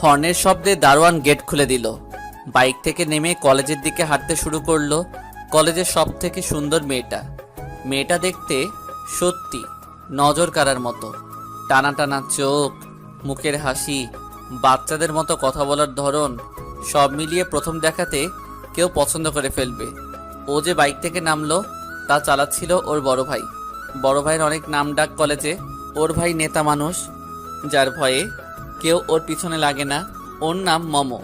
হর্নের শব্দে দারোয়ান গেট খুলে দিল। বাইক থেকে নেমে কলেজের দিকে হাঁটতে শুরু করল কলেজের সব থেকে সুন্দর মেয়েটা। মেয়েটা দেখতে সত্যি নজর কাড়ার মতো। টানা টানা চোখ, মুখের হাসি, বাচ্চাদের মতো কথা বলার ধরন, সব মিলিয়ে প্রথম দেখাতে কেউ পছন্দ করে ফেলবে। ও যে বাইক থেকে নামলো তা চালাচ্ছিল ওর বড় ভাই। বড় ভাইয়ের অনেক নাম ডাক কলেজে ওর ভাই নেতা মানুষ, যার ভয়ে কেউ ওর পিছনে লাগে না। ওর নাম মমো।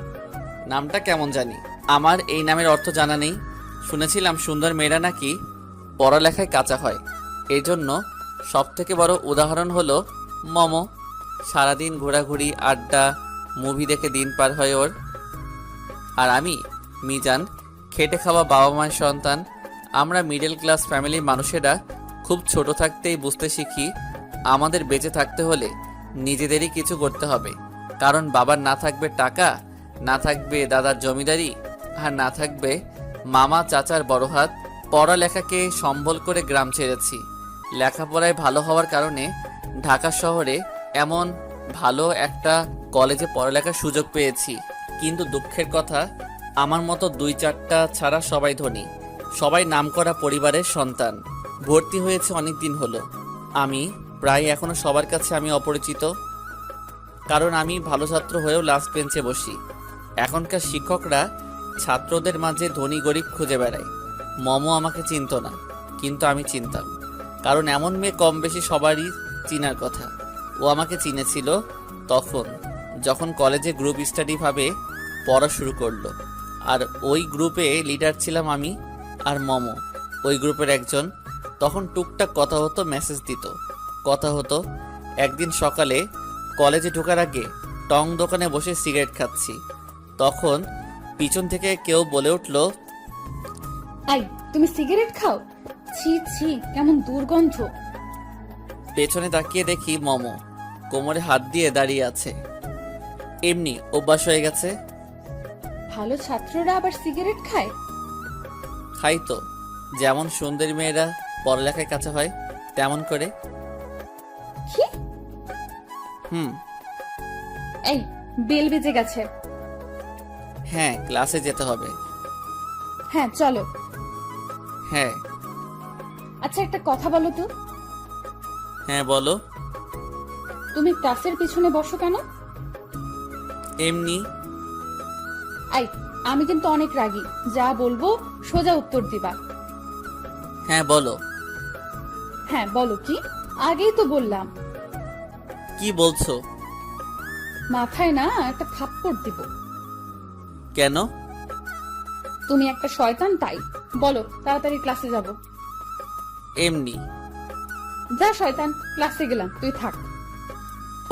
নামটা কেমন জানি? আমার এই নামের অর্থ জানা নেই। শুনেছিলাম সুন্দর মেয়েরা নাকি পড়ালেখায় কাঁচা হয়। এই জন্য সব থেকে বড় উদাহরণ হলো মমো। সারাদিন ঘোরাঘুরি, আড্ডা, মুভি দেখে দিন পার হয় ওর। আর আমি, মিজান, খেটে খাওয়া বাবা মায়ের সন্তান। আমরা মিডল ক্লাস ফ্যামিলির মানুষেরা খুব ছোট থাকতেই বুঝতে শিখি আমাদের বেঁচে থাকতে হলে নিজেদেরই কিছু করতে হবে। কারণ বাবার না থাকবে টাকা, না থাকবে দাদার জমিদারি, আর না থাকবে মামা, চাচার বড় হাত। পড়ালেখাকে সম্বল করে গ্রাম ছেড়েছি। লেখাপড়ায় ভালো হওয়ার কারণে ঢাকা শহরে এমন ভালো একটা কলেজে পড়ালেখার সুযোগ পেয়েছি। কিন্তু দুঃখের কথা, আমার মতো দুই চারটা ছাড়া সবাই ধনী। সবাই নামকরা পরিবারের সন্তান। ভর্তি হয়েছে অনেক দিন হলো। আমি প্রায় এখনও সবার কাছে আমি অপরিচিত। কারণ আমি ভালো ছাত্র হয়েও লাস্ট বেঞ্চে বসি। এখনকার শিক্ষকরা ছাত্রদের মাঝে ধনী গরিব খুঁজে বেড়ায়। মমো আমাকে চিনতো না, কিন্তু আমি চিনতাম। কারণ এমন মেয়ে কম বেশি সবারই চিনার কথা। ও আমাকে চিনেছিল তখন, যখন কলেজে গ্রুপ স্টাডিভাবে পড়া শুরু করল। আর ওই গ্রুপে লিডার ছিলাম আমি আর মমো ওই গ্রুপের একজন তখন টুকটাক কথা হতো, মেসেজ দিত। কথা হতো একদিন সকালে কলেজে ঢোকার আগে টং দোকানে বসে সিগারেট খাচ্ছি। তখন পিছন থেকে কেউ বলে উঠল আই তুমি সিগারেট খাও? ছি ছি কেমন দুর্গন্ধ। পেছনে তাকিয়ে দেখি মমো কোমরে হাত দিয়ে দাঁড়িয়ে আছে। এমনি অভ্যাস হয়ে গেছে? ভালো ছাত্ররা আবার সিগারেট খায়? খাই তো যেমন সুন্দরী মেয়েরা পড়ালেখায় কাছে হয় তেমন করে। হুম। এই বেল বেজে গেছে। হ্যাঁ ক্লাসে যেতে হবে। হ্যাঁ চলো। হ্যাঁ। আচ্ছা একটা কথা বলো তো। হ্যাঁ বলো। তুমি ক্লাসের পিছনে বসো কেন? এমনি। আই আমি কিন্তু অনেক রাগী। যা বলব সোজা উত্তর দিবা। হ্যাঁ বলো। হ্যাঁ বলো কি? আগেই তো বললাম। কি বলছো? মাথায় না একটা থাপ্পড় দিব। কেন? তুমি একটা শয়তান তাই। বলো তাড়াতাড়ি ক্লাসে যাব। এমনি। যা শয়তান ক্লাসে গেলাম তুই থাক।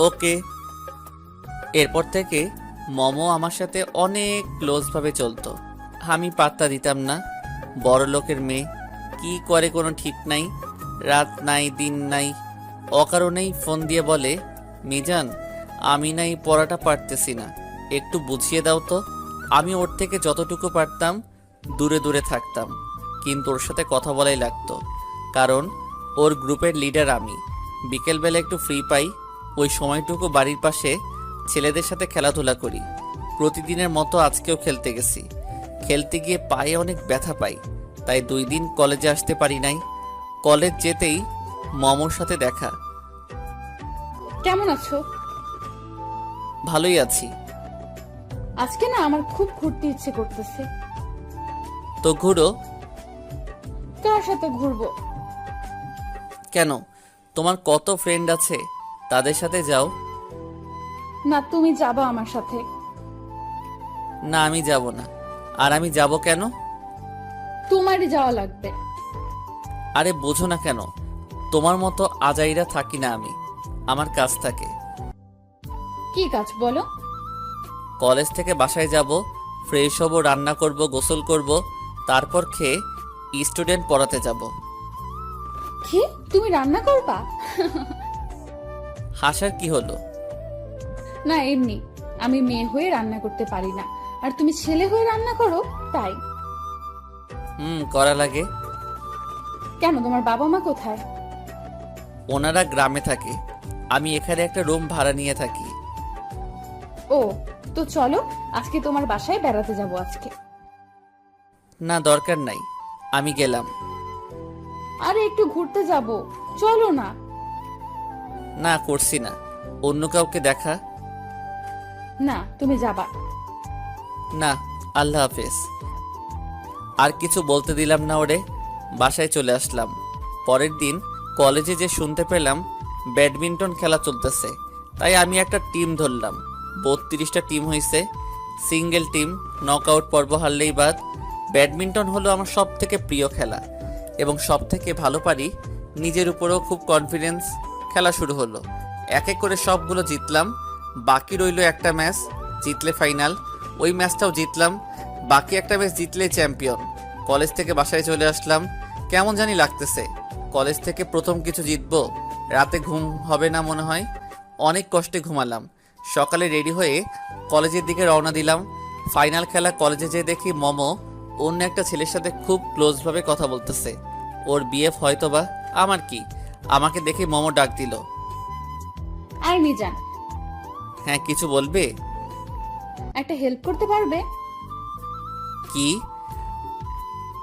ওকে। এরপর থেকে মমো আমার সাথে অনেক ক্লোজভাবে চলতো। আমি পাত্তা দিতাম না। বড় লোকের মেয়ে। কি করে কোনো ঠিক নাই? রাত নাই দিন নাই। অকারণেই ফোন দিয়ে বলে মিজান, আমি না এই পড়াটা পারতেছি না। একটু বুঝিয়ে দাও তো। আমি ওর থেকে যতটুকু পারতাম, দূরে দূরে থাকতাম। কিন্তু ওর সাথে কথা বলাই লাগতো। কারণ, ওর গ্রুপের লিডার আমি। বিকেলবেলা একটু ফ্রি পাই, ওই সময়টুকু বাড়ির পাশে ছেলেদের সাথে খেলাধুলা করি। প্রতিদিনের মতো আজকেও খেলতে গেছি। খেলতে গিয়ে পায়ে অনেক ব্যথা পাই, তাই দুই দিন কলেজে আসতে পারি নাই। কলেজ যেতেই মমর সাথে দেখা। কেমন আছো? ভালোই আছি। আজকে না আমার খুব ঘুরতে ইচ্ছে করতেছে। তো ঘুরো। কার সাথে ঘুরবো? কেন? তোমার কত ফ্রেন্ড আছে তাদের সাথে যাও। না তুমি যাবা আমার সাথে। না আমি যাব না। আর আমি যাব কেন? তোমারই যাওয়া লাগবে। আরে বোঝো না কেন তোমার মতো আজাইরা থাকি না আমি। আমার কাজ থাকে। কি কাজ বলো? কলেজ থেকে বাসায় যাব ফ্রেশ হব রান্না করব গোসল করব তারপর খেয়ে স্টুডেন্ট পড়াতে যাব। কি? তুমি রান্না করবা? হাসার কি হলো? না এমনি। আমি মেয়ে হয়ে রান্না করতে পারি না। আর তুমি ছেলে হয়ে রান্না করো তাই। হুম করা লাগে। কেন? তোমার বাবা মা কোথায়? ওনারা গ্রামে থাকে। আমি এখানে একটা রুম ভাড়া নিয়ে থাকি। ও তো চলো আজকে তোমার বাসায় বেড়াতে যাব আজকে। না দরকার নাই আমি গেলাম। আরে একটু ঘুরতে যাব চলো না। না করছি না অন্য কাউকে দেখা। না তুমি যাবা। না আল্লাহ হাফেজ। আর কিছু বলতে দিলাম না ওরে বাসায় চলে আসলাম। পরের দিন কলেজে যে শুনতে পেলাম ব্যাডমিন্টন খেলা চলতেছে। তাই আমি একটা টিম ধরলাম। বত্রিশটা টিম হয়েছে সিঙ্গেল টিম, নকআউট পর্ব হারলেই বাদ। ব্যাডমিন্টন হলো আমার সব থেকে প্রিয় খেলা। এবং সব থেকে ভালো পারি, নিজের উপরেও খুব কনফিডেন্স খেলা শুরু হলো। এক এক করে সবগুলো জিতলাম। বাকি রইল একটা ম্যাচ, জিতলে ফাইনাল। ওই ম্যাচটাও জিতলাম। বাকি একটা ম্যাচ জিতলে চ্যাম্পিয়ন। কলেজ থেকে বাসায় চলে আসলাম। কেমন জানি লাগতেছে। কলেজ থেকে প্রথম কিছু জিতবো রাতে ঘুম হবে না মনে হয়। অনেক কষ্টে ঘুমালাম। সকালে রেডি হয়ে কলেজের দিকে রওনা দিলাম। ফাইনাল খেলা কলেজে যেয়ে দেখি মমো অন্য একটা ছেলের সাথে খুব ক্লোজভাবে কথা বলতেছে। ওর বিএফ হয়তোবা আমার কি? আমাকে দেখে মমো ডাক দিল। আই মিজান হ্যাঁ কিছু বলবে? একটা হেল্প করতে পারবে? কি?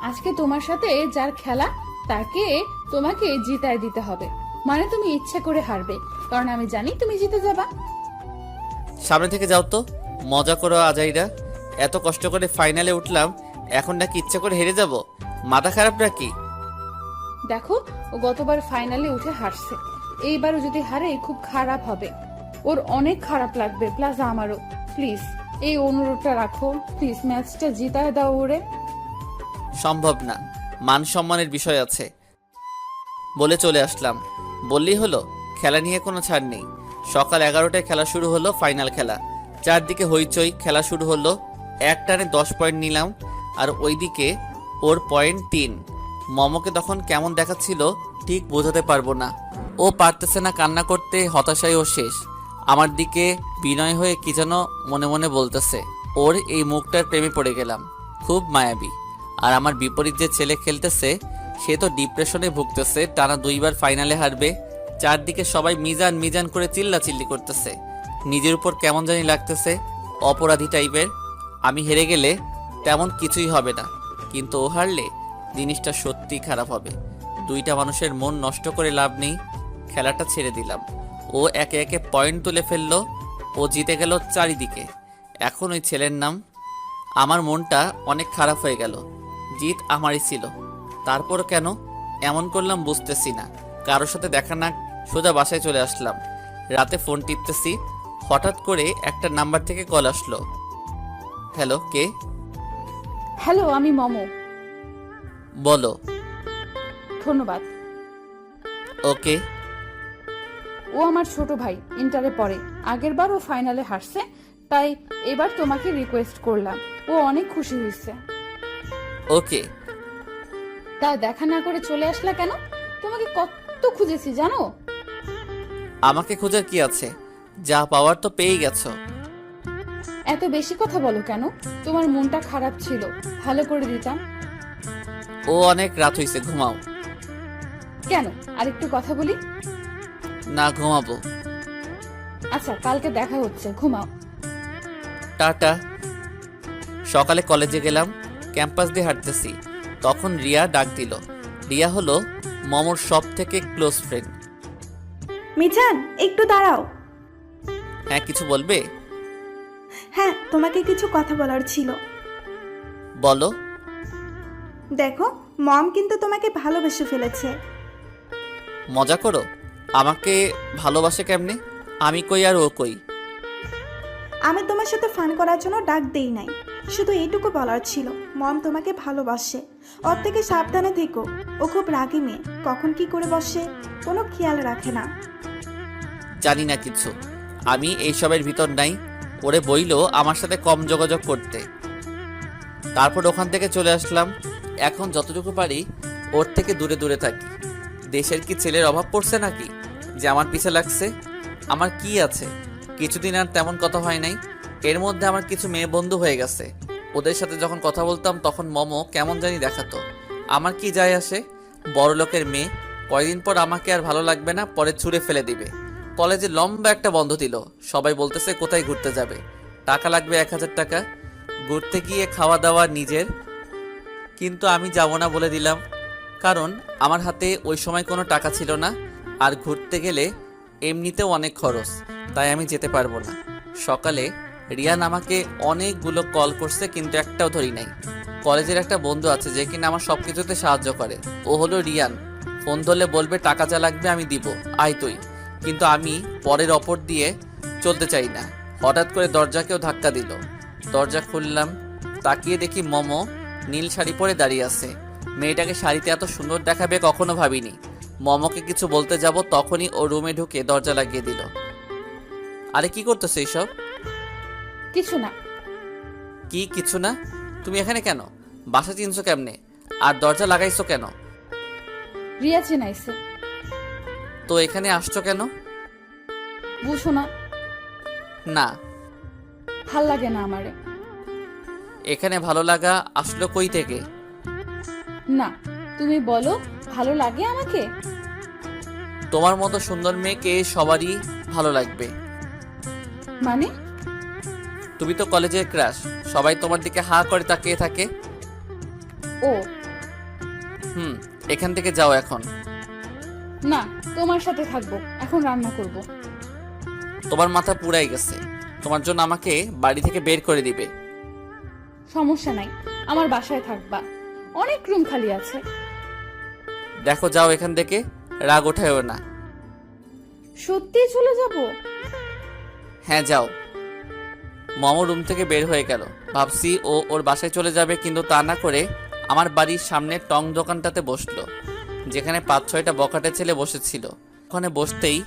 আজকে তোমার সাথে যার খেলা তাকে তোমাকে জিতায় দিতে হবে। মানে তুমি ইচ্ছে করে হারবে কারণ আমি জানি তুমি জিতে যাবা। সামনে থেকে যাও তো মজা করো আজাইরা। এত কষ্ট করে ফাইনালে উঠলাম এখন নাকি ইচ্ছে করে হেরে যাব। মাথা খারাপ নাকি? দেখো ও গতবার ফাইনালে উঠে হারছে। এইবারও যদি হারে খুব খারাপ হবে। ওর অনেক খারাপ লাগবে প্লাস আমারও। প্লিজ এই অনুরোধটা রাখো। প্লিজ ম্যাচটা জিতায় দাও ওরে। সম্ভব না। মান সম্মানের বিষয় আছে। বলে চলে আসলাম। বললেই হলো, খেলা নিয়ে কোনো ছাড় নেই। সকাল এগারোটায় খেলা শুরু হলো ফাইনাল খেলা। চারদিকে হইচই, খেলা শুরু হলো। এক টানে দশ পয়েন্ট নিলাম, আর ওইদিকে ওর পয়েন্ট তিন। মমকে তখন কেমন দেখাচ্ছিল, ঠিক বোঝাতে পারব না। ও পারতেছে না কান্না করতে, হতাশায় ও শেষ। আমার দিকে বিনয় হয়ে কি যেন মনে মনে বলতেছে, ওর এই মুখটার প্রেমে পড়ে গেলাম। খুব মায়াবী। আর আমার বিপরীত যে ছেলে খেলতেছে সে তো ডিপ্রেশনে ভুগতেছে, টানা দুইবার ফাইনালে হারবে। চারদিকে সবাই মিজান মিজান করে চিল্লা চিল্লি করতেছে। নিজের উপর কেমন জানি লাগতেছে, অপরাধী টাইপের। আমি হেরে গেলে তেমন কিছুই হবে না, কিন্তু ও হারলে জিনিসটা সত্যিই খারাপ হবে। দুইটা মানুষের মন নষ্ট করে লাভ নেই, খেলাটা ছেড়ে দিলাম। ও একে একে পয়েন্ট তুলে ফেলল, ও জিতে গেল চারিদিকে। এখন ওই ছেলের নাম, আমার মনটা অনেক খারাপ হয়ে গেল। জিত আমারই ছিল। তারপর কেন? এমন করলাম বুঝতেছি না। কারোর সাথে দেখা না সোজা বাসায় চলে আসলাম। রাতে ফোন টিপতেছি হঠাৎ করে একটা নাম্বার থেকে কল আসলো। হ্যালো কে? হ্যালো আমি মমো। বলো। ধন্যবাদ। ওকে। ও আমার ছোট ভাই ইন্টারে পড়ে। আগের বার ও ফাইনালে হারছে তাই এবার তোমাকে রিকোয়েস্ট করলাম। ও অনেক খুশি হয়েছে ওকে। তা দেখা না করে চলে আসলা কেন? তোমাকে কত খুঁজেছি জানো? আমাকে খোঁজার কি আছে? যা পাওয়ার তো পেয়ে গেছো। এত বেশি কথা বলো কেন? তোমার মনটা খারাপ ছিল। ভালো করে দিতাম। ও অনেক রাত হইছে ঘুমাও। কেন? আরেকটু কথা বলি? না ঘুমাবো। আচ্ছা কালকে দেখা হচ্ছে ঘুমাও। টাটা। সকালে কলেজে গেলাম ক্যাম্পাস দিয়ে হাঁটতেছি। তখন রিয়া ডাক দিল। রিয়া হলো মমর সব থেকে ক্লোজ ফ্রেন্ড মিজান একটু দাঁড়াও। হ্যাঁ কিছু বলবে? হ্যাঁ তোমাকে কিছু কথা বলার ছিল। বলো। দেখো মম কিন্তু তোমাকে ভালোবেসে ফেলেছে। মজা করো। আমাকে ভালোবাসে কেমনে? আমি কই আর ও কই? আমি তোমার সাথে ফান করার জন্য ডাক দেই নাই। শুধু এইটুকু বলার ছিল। মম তোমাকে ভালোবাসে। ওর থেকে সাবধানে থেকো। ও খুব রাগী মেয়ে। কখন কি করে বসে? কোনো খেয়াল রাখে না। জানি না কিছু। আমি এইসবের ভিতর নাই। ওরে বইলো আমার সাথে কম যোগাযোগ করতে। তারপর ওখান থেকে চলে আসলাম। এখন যতটুকু পারি, ওর থেকে দূরে দূরে থাকি। দেশের কি ছেলের অভাব পড়ছে নাকি? যে আমার পিছে লাগছে? আমার কি আছে? কিছুদিন আর তেমন কথা হয় নাই। এর মধ্যে আমার কিছু মেয়ে বন্ধু হয়ে গেছে। ওদের সাথে যখন কথা বলতাম, তখন মমো কেমন জানি দেখাতো। আমার কি যায় আসে? বড় লোকের মেয়ে কয়দিন পর আমাকে আর ভালো লাগবে না, পরে ছুঁড়ে ফেলে দিবে। কলেজে লম্বা একটা বন্ধ দিল। সবাই বলতেছে, কোথায় ঘুরতে যাবে? টাকা লাগবে এক হাজার টাকা। ঘুরতে গিয়ে খাওয়া দাওয়া নিজের। কিন্তু আমি যাব না বলে দিলাম। কারণ আমার হাতে ওই সময় কোনো টাকা ছিল না। আর ঘুরতে গেলে এমনিতেও অনেক খরচ। তাই আমি যেতে পারব না। সকালে রিয়ান আমাকে অনেকগুলো কল করছে, কিন্তু একটাও ধরি নাই। কলেজের একটা বন্ধু আছে যে কিনা আমার সব কিছুতে সাহায্য করে। ও হলো রিয়ান। ফোন ধরলে বলবে, টাকা যা লাগবে আমি দিব। আয় তুই। কিন্তু আমি পরের অপর দিয়ে চলতে চাই না। হঠাৎ করে দরজাকেও ধাক্কা দিল। দরজা খুললাম, তাকিয়ে দেখি মমো নীল শাড়ি পরে দাঁড়িয়ে আছে। মেয়েটাকে শাড়িতে এত সুন্দর দেখাবে কখনো ভাবিনি। মমকে কিছু বলতে যাব তখনই ও রুমে ঢুকে দরজা লাগিয়ে দিল। আরে, কি করতেছে এইসব? কিছু না। কি কিছু না? তুমি এখানে কেন? বাসা চিনছো কেমনে? আর দরজা লাগাইছো কেন? রিয়া চেনাইছে। তো এখানে আসছো কেন? বুঝো না। না। ভালো লাগে না আমারে। এখানে ভালো লাগা আসলো কই থেকে? না তুমি বলো ভালো লাগে আমাকে? তোমার মতো সুন্দর মেয়েকে সবারই ভালো লাগবে। মানে? তুমি তো কলেজের ক্রাশ। সবাই তোমার দিকে হা করে তাকিয়ে থাকে। ও। হুম এখান থেকে যাও এখন। না তোমার সাথে থাকব। এখন রান্না করব। তোমার মাথা পুরাই গেছে। তোমার জন্য আমাকে বাড়ি থেকে বের করে দিবে। সমস্যা নাই আমার বাসায় থাকবা। অনেক রুম খালি আছে। দেখো যাও এখান থেকে। রাগ ওঠায়ও না। সত্যি চলে যাব? হ্যাঁ যাও। মম রুম থেকে বের হয়ে গেল। ভাবছি ও ওর বাসায় চলে যাবে কিন্তু তা না করে আমার বাড়ির সামনে টং দোকানটাতে বসল যেখানে পাঁচ ছয়টা বকাটে ছেলে বসেছিল। ওখানে বসতেই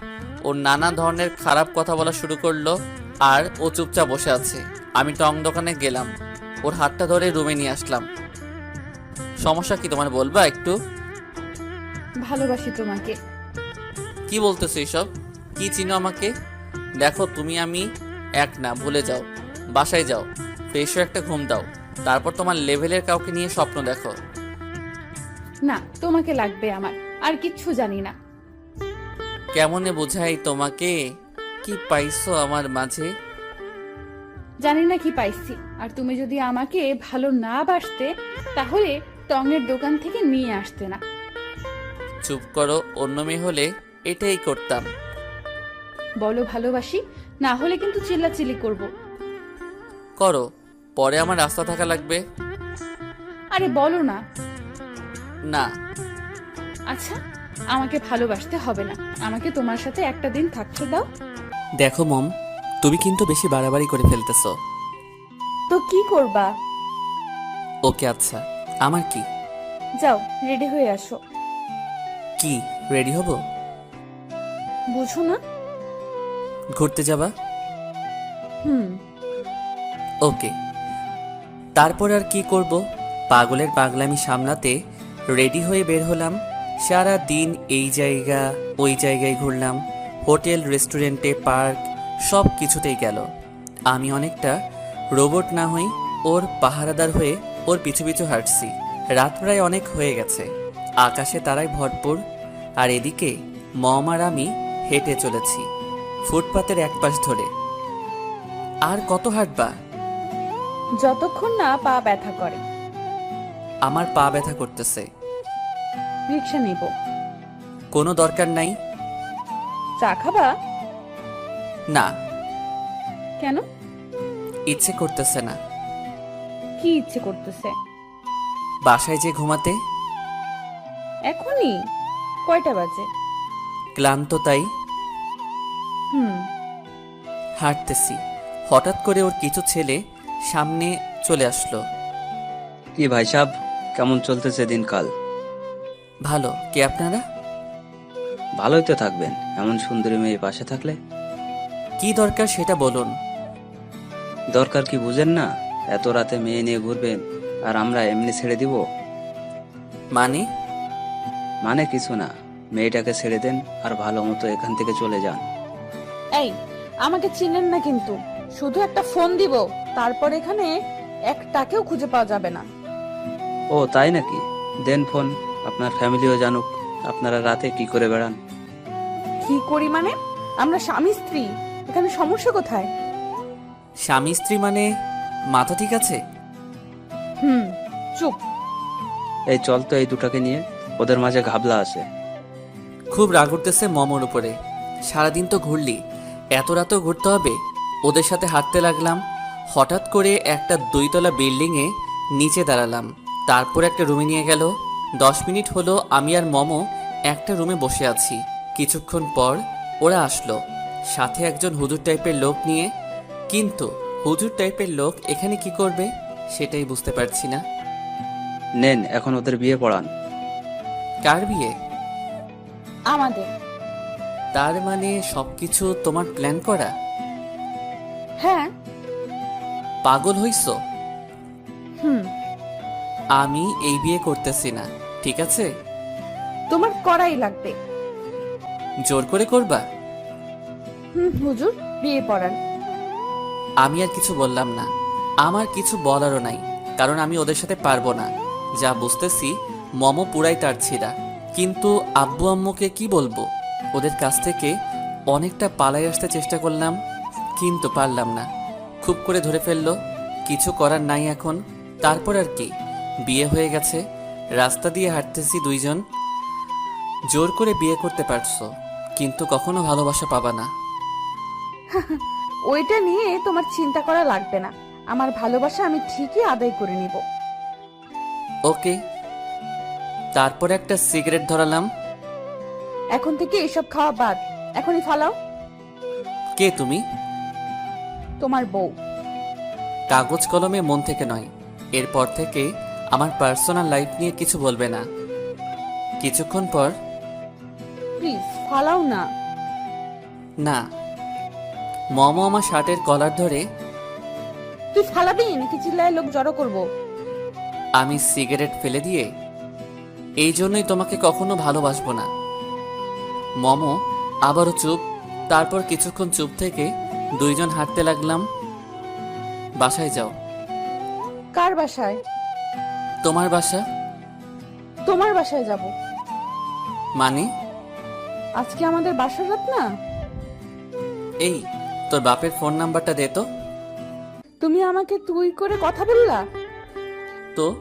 ওর নানা ধরনের খারাপ কথা বলা শুরু করল আর ও চুপচাপ বসে আছে। আমি টং দোকানে গেলাম ওর হাতটা ধরে রুমে নিয়ে আসলাম। সমস্যা কি তোমার বলবা একটু? ভালোবাসি তোমাকে। কি বলতেছো এইসব কি চিনো আমাকে? দেখো তুমি আমি এক না ভুলে যাও। বাসায় যাও। ফ্রেশও একটা ঘুম দাও। তারপর তোমার লেভেলের কাউকে নিয়ে স্বপ্ন দেখো। না তোমাকে লাগবে আমার। আর কিচ্ছু জানি না। কেমনে বোঝাই তোমাকে? কি পাইছো আমার মাঝে? জানি না কি পাইছি। আর তুমি যদি আমাকে ভালো না বাসতে তাহলে টঙের দোকান থেকে নিয়ে আসতে না। চুপ করো অন্য মেয়ে হলে এটাই করতাম। বলো ভালোবাসি না হলে কিন্তু চিল্লাচিল্লি করব। করো পরে আমার রাস্তা থাকা লাগবে। আরে বলো না। না। আচ্ছা আমাকে ভালোবাসতে হবে না। আমাকে তোমার সাথে একটা দিন থাকতে দাও। দেখো মম তুমি কিন্তু বেশি বাড়াবাড়ি করে ফেলতেছো। তো কি করবা? ওকে আচ্ছা। আমার কি? যাও রেডি হয়ে আসো। কি? রেডি হব? বুঝো না। ঘুরতে যাবা? হুম। ওকে। তারপর আর কি করব? পাগলের পাগলামি সামলাতে রেডি হয়ে বের হলাম। সারা দিন এই জায়গা ওই জায়গায় ঘুরলাম। হোটেল রেস্টুরেন্টে পার্ক সব কিছুতেই গেল। আমি অনেকটা রোবট না হই ওর পাহারাদার হয়ে ওর পিছু পিছু হাঁটছি। রাত প্রায় অনেক হয়ে গেছে। আকাশে তারায় ভরপুর। আর এদিকে মম আর আমি হেঁটে চলেছি। ফুটপাতের এক পাশ ধরে। আর কত হাঁটবা? যতক্ষণ না পা ব্যথা করে। আমার পা ব্যথা করতেছে। রিক্সা নিব। কোনো দরকার নাই? চা খাবা? না। কেন? ইচ্ছে করতেছে না। কি ইচ্ছে করতেছে? বাসায় যে ঘুমাতে? এখনই? কয়টা বাজে? ক্লান্ত তাই। হুম। হাঁটতেছি। হঠাৎ করে ওর কিছু ছেলে সামনে চলে আসলো। কি ভাই সাহেব কেমন চলতেছে দিনকাল? ভালো। কে আপনারা? ভালোই তো থাকবেন। এমন সুন্দরী মেয়ে পাশে থাকলে? কি দরকার সেটা বলুন। দরকার কি বুঝেন না? এত রাতে মেয়ে নিয়ে ঘুরবেন আর আমরা এমনি ছেড়ে দিব? মানে? মানে কিছু না। মেয়েটাকে ছেড়ে দেন আর ভালো মতো এখান থেকে চলে যান। এই আমাকে চিনেন না কিন্তু। শুধু একটা ফোন দিব তারপর এখানে একটাকেও খুঁজে পাওয়া যাবে না। ও তাই নাকি? দেন ফোন আপনার ফ্যামিলিও জানুক আপনারা রাতে কি করে বেড়ান? কি করি মানে? আমরা স্বামী স্ত্রী এখানে সমস্যা কোথায়? স্বামী স্ত্রী মানে মাথা ঠিক আছে? হুম চুপ। এই চল তো এই দুটাকে নিয়ে ওদের মাঝে ঘাবলা আছে। খুব রাগ উঠতেছে মমর উপরে। সারাদিন তো ঘুরলি। এত রাতেও ঘুরতে হবে? ওদের সাথে হাঁটতে লাগলাম। হঠাৎ করে একটা দুইতলা বিল্ডিংয়ে নিচে দাঁড়ালাম। তারপর একটা রুমে নিয়ে গেল। দশ মিনিট হলো আমি আর মমো একটা রুমে বসে আছি। কিছুক্ষণ পর ওরা আসলো। সাথে একজন হুজুর টাইপের লোক নিয়ে। কিন্তু হুজুর টাইপের লোক এখানে কি করবে সেটাই বুঝতে পারছি না। নেন এখন ওদের বিয়ে পড়ান। কার বিয়ে? আমাদের। তার মানে সবকিছু তোমার প্ল্যান করা? হ্যাঁ। পাগল হইছো? হুম। আমি এই বিয়ে করতেছি না ঠিক আছে? তোমার করাই লাগবে। জোর করে করবা? হুম হুজুর বিয়ে পড়ান। আমি আর কিছু বললাম না। আমার কিছু বলারও নাই কারণ আমি ওদের সাথে পারব না। যা বুঝতেছি মম পুরাই তার ছিঁড়া। কিন্তু আব্বু আম্মুকে কি বলব? ওদের কাছ থেকে অনেকটা পালাই আসতে চেষ্টা করলাম কিন্তু পারলাম না। খুব করে ধরে ফেলল কিছু করার নাই এখন। তারপর আর কি বিয়ে হয়ে গেছে রাস্তা দিয়ে হাঁটতেছি দুইজন। জোর করে বিয়ে করতে পারছ কিন্তু কখনো ভালোবাসা পাবা না। ওইটা নিয়ে তোমার চিন্তা করা লাগবে না। আমার ভালোবাসা আমি ঠিকই আদায় করে নিব। ওকে। তারপর একটা সিগারেট ধরালাম এখন থেকে এসব খাওয়া বাদ। এখনই ফালাও। কে তুমি? তোমার বউ। কাগজ কলমে মন থেকে নয়। এরপর থেকে আমার পার্সোনাল লাইফ নিয়ে কিছু বলবে না। কিছুক্ষণ পর প্লিজ ফালাও না। না। মম আমার শার্টের কলার ধরে তুই ফালাবি? নাকি চিল্লায় লোক জড়ো করব? আমি সিগারেট ফেলে দিয়ে এই জন্যই তোমাকে কখনো ভালোবাসবো না। মম আবারও চুপ। তারপর কিছুক্ষণ চুপ থেকে দুইজন হাঁটতে লাগলাম। বাসায় যাও। কার বাসায়? তোমার বাসা? তোমার বাসায় যাব। মানে? আজকে আমাদের বাসর রাত না? এই তোর বাপের ফোন নাম্বারটা দে তো। তুমি আমাকে তুই করে কথা বললা? তো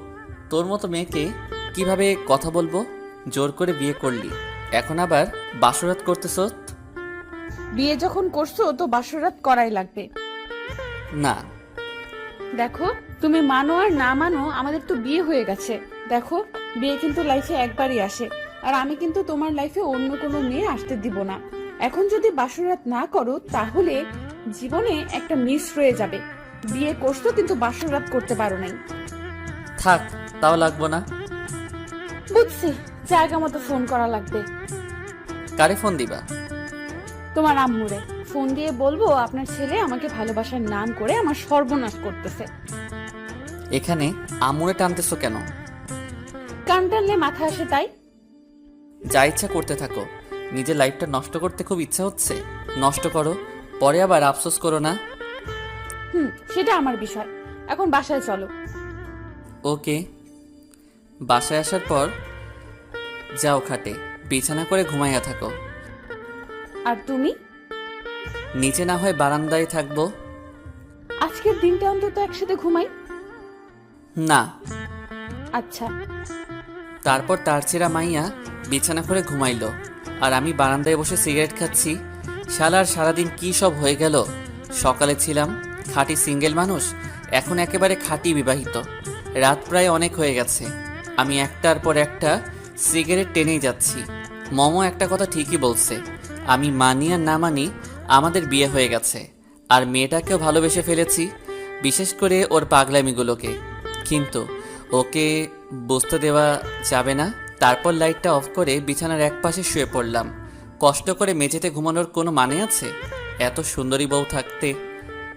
তোর মতো মেয়েকে কীভাবে কথা বলব? জোর করে বিয়ে করলি। এখন আবার বাসরাত করতেছ? বিয়ে যখন করছ তো বাসরাত করাই লাগবে। না। দেখো তুমি মানো আর না মানো আমাদের তো বিয়ে হয়ে গেছে। দেখো বিয়ে কিন্তু লাইফে একবারই আসে। আর আমি কিন্তু তোমার লাইফে অন্য কোনো মেয়ে আসতে দিব না। এখন যদি বাসরাত না করো তাহলে জীবনে একটা মিস রয়ে যাবে। বিয়ে করছ কিন্তু বাসরাত করতে পারো নাই। থাক তাও লাগবো না। বুঝছি। জায়গা মতো ফোন করা লাগবে। কারে ফোন দিবা? তোমার আম্মুরে। ফোন দিয়ে বলব আপনার ছেলে আমাকে ভালোবাসার নাম করে আমার সর্বনাশ করতেছে। এখানে আমুরে টানতেছো কেন? কান টানলে মাথা আসে তাই। যা ইচ্ছা করতে থাকো। নিজের লাইফটা নষ্ট করতে খুব ইচ্ছা হচ্ছে। নষ্ট করো পরে আবার আফসোস করো না। হুম সেটা আমার বিষয়। এখন বাসায় চলো। ওকে। বাসায় আসার পর যাও খাটে বিছানা করে ঘুমাইয়া থাকো। আর তুমি? নিচে না হয় বারান্দায় থাকব। আজকের দিনটা অন্তত একসাথে ঘুমাই? না। আচ্ছা। তারপর তার ছেঁড়া মাইয়া বিছানা করে ঘুমাইলো আর আমি বারান্দায় বসে সিগারেট খাচ্ছি। শালার সারাদিন কি সব হয়ে গেল? সকালে ছিলাম খাঁটি সিঙ্গেল মানুষ এখন একেবারে খাঁটি বিবাহিত। রাত প্রায় অনেক হয়ে গেছে। আমি একটার পর একটা সিগারেট টেনেই যাচ্ছি। মমো একটা কথা ঠিকই বলছে। আমি মানি আর না মানি, আমাদের বিয়ে হয়ে গেছে। আর মেয়েটাকেও ভালোবেসে ফেলেছি, বিশেষ করে ওর পাগলামিগুলোকে। কিন্তু ওকে বুঝতে দেওয়া যাবে না। তারপর লাইটটা অফ করে বিছানার এক পাশে শুয়ে পড়লাম। কষ্ট করে মেঝেতে ঘুমানোর কোনো মানে আছে? এত সুন্দরী বউ থাকতে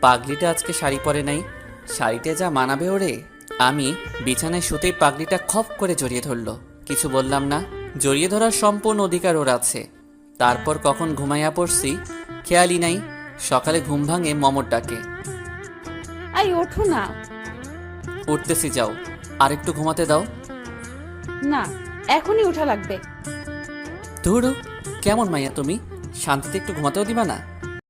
পাগলিটা আজকে শাড়ি পরে নাই। শাড়িতে যা মানাবে ওরে। আমি বিছানায় শুতেই পাগলিটা খপ করে জড়িয়ে ধরলো। কিছু বললাম না। জড়িয়ে ধরার সম্পূর্ণ অধিকার ওর আছে। তারপর কখন ঘুমাইয়া পড়ছি খেয়ালই নাই। সকালে ঘুম ভাঙে মমর ডাকে। আই ওঠো না। উঠতেছি যাও। আর একটু ঘুমাতে দাও। না এখনই ওঠা লাগবে। ধুরু কেমন মাইয়া তুমি? শান্তিতে একটু ঘুমাতেও দিবা না?